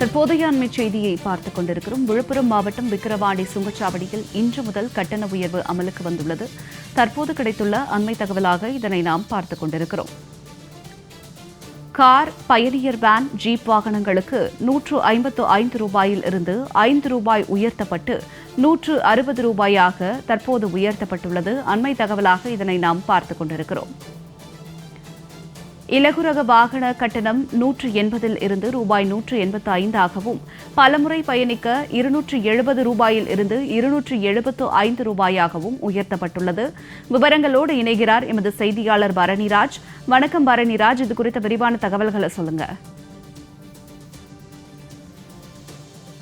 தற்போதைய அண்மை செய்தியை பார்த்துக் கொண்டிருக்கிறோம். விழுப்புரம் மாவட்டம் விக்கிரவாண்டி சுங்கச்சாவடியில் இன்று முதல் கட்டண உயர்வு அமலுக்கு வந்துள்ளது. தற்போது கிடைத்துள்ள அண்மை தகவலாக இதனை நாம் பார்த்துக் கொண்டிருக்கிறோம். கார் பயணியர் வேன் ஜீப் வாகனங்களுக்கு நூற்று ஐம்பத்து ஐந்து ரூபாயில் இருந்து ஐந்து ரூபாய் உயர்த்தப்பட்டு நூற்று அறுபது ரூபாயாக தற்போது உயர்த்தப்பட்டுள்ளது. அண்மை தகவலாக இதனை நாம் பார்த்துக் கொண்டிருக்கிறோம். இலகுரக வாகன கட்டணம் நூற்று எண்பதில் இருந்து ரூபாய் நூற்று எண்பத்து ஐந்தாகவும் பலமுறை பயணிக்க இருநூற்று எழுபது ரூபாயில் இருந்து இருநூற்று எழுபத்து ஐந்து ரூபாயாகவும் உயர்த்தப்பட்டுள்ளது. விவரங்களோடு இணைகிறார் எமது செய்தியாளர் பரணிராஜ். வணக்கம் பரணிராஜ் இது குறித்த விரிவான தகவல்களை சொல்லுங்க.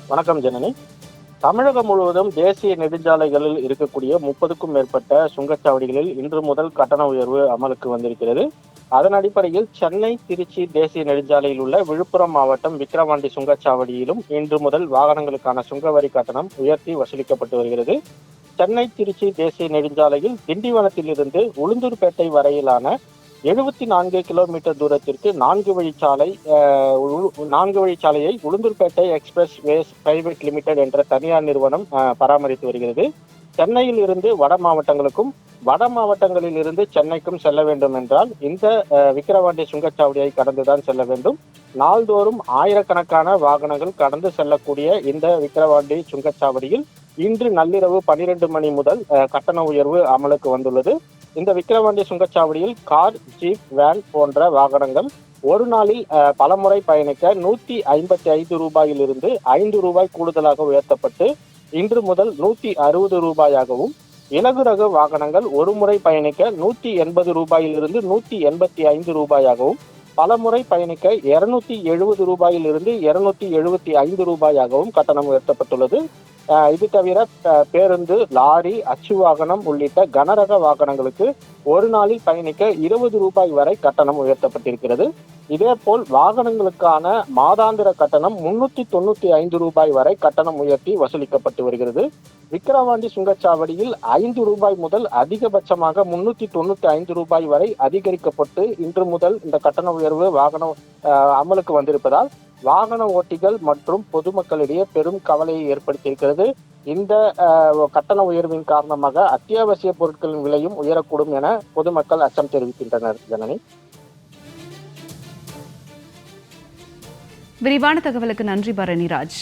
வணக்கம் ஜனனி. தமிழகம் முழுவதும் தேசிய நெடுஞ்சாலைகளில் இருக்கக்கூடிய முப்பதுக்கும் மேற்பட்ட சுங்கச்சாவடிகளில் இன்று முதல் கட்டண உயர்வு அமலுக்கு வந்திருக்கிறது. அதன் அடிப்படையில் சென்னை திருச்சி தேசிய நெடுஞ்சாலையில் உள்ள விழுப்புரம் மாவட்டம் விக்கிரவாண்டி சுங்கச்சாவடியிலும் இன்று முதல் வாகனங்களுக்கான சுங்கவரி கட்டணம் உயர்த்தி வசூலிக்கப்பட்டு வருகிறது. சென்னை திருச்சி தேசிய நெடுஞ்சாலையில் திண்டிவனத்திலிருந்து உளுந்தூர்பேட்டை வரையிலான எழுபத்தி நான்கு கிலோமீட்டர் தூரத்திற்கு நான்கு வழிச்சாலை உ- நான்கு வழிச்சாலையை Ulundurpettai express ways private limited என்ற தனியார் நிறுவனம் பராமரித்து வருகிறது. சென்னையில் இருந்து வட மாவட்டங்களுக்கும் வட மாவட்டங்களில் இருந்து சென்னைக்கும் செல்ல வேண்டும் என்றால் இந்த விக்கிரவாண்டி சுங்கச்சாவடியை கடந்துதான் செல்ல வேண்டும். நாள்தோறும் ஆயிரக்கணக்கான வாகனங்கள் கடந்து செல்லக்கூடிய இந்த விக்கிரவாண்டி சுங்கச்சாவடியில் இன்று நள்ளிரவு பனிரெண்டு மணி முதல் கட்டண உயர்வு அமலுக்கு வந்துள்ளது. இந்த விக்கிரவாண்டி சுங்கச்சாவடியில் கார் ஜீப் வேன் போன்ற வாகனங்கள் ஒரு நாளில் பலமுறை பயணிக்க நூத்தி ஐம்பத்தி ஐந்து ரூபாயிலிருந்து ஐந்து ரூபாய் கூடுதலாக உயர்த்தப்பட்டு இன்று முதல் நூத்தி அறுபது ரூபாயாகவும் இலகு ரக வாகனங்கள் ஒரு முறை பயணிக்க நூத்தி எண்பது ரூபாயிலிருந்து நூத்தி எண்பத்தி ஐந்து ரூபாயாகவும் பல முறை பயணிக்க இருநூத்தி எழுபது ரூபாயிலிருந்து இருநூத்தி எழுபத்தி ஐந்து ரூபாயாகவும் கட்டணம் உயர்த்தப்பட்டுள்ளது. இது தவிர பேருந்து லாரி அச்சு வாகனம் உள்ளிட்ட கனரக வாகனங்களுக்கு ஒரு நாளில் பயணிக்க இருபது ரூபாய் வரை கட்டணம் உயர்த்தப்பட்டிருக்கிறது. இதேபோல் வாகனங்களுக்கான மாதாந்திர கட்டணம் முன்னூத்தி தொண்ணூத்தி ஐந்து ரூபாய் வரை கட்டணம் உயர்த்தி வசூலிக்கப்பட்டு வருகிறது. விக்கிரவாண்டி சுங்கச்சாவடியில் ஐந்து ரூபாய் முதல் அதிகபட்சமாக முன்னூத்தி தொண்ணூத்தி ஐந்து ரூபாய் வரை அதிகரிக்கப்பட்டு இன்று முதல் இந்த கட்டண உயர்வு வாகனம் அமலுக்கு வந்திருப்பதால் வாகன ஓட்டிகள் மற்றும் பொதுமக்களிடையே பெரும் கவலையை ஏற்படுத்தியிருக்கிறது. இந்த கட்டண உயர்வின் காரணமாக அத்தியாவசிய பொருட்களின் விலையும் உயரக்கூடும் என பொதுமக்கள் அச்சம் தெரிவிக்கின்றனர். ஜனனி. விரிவான தகவலுக்கு நன்றி பரணிராஜ்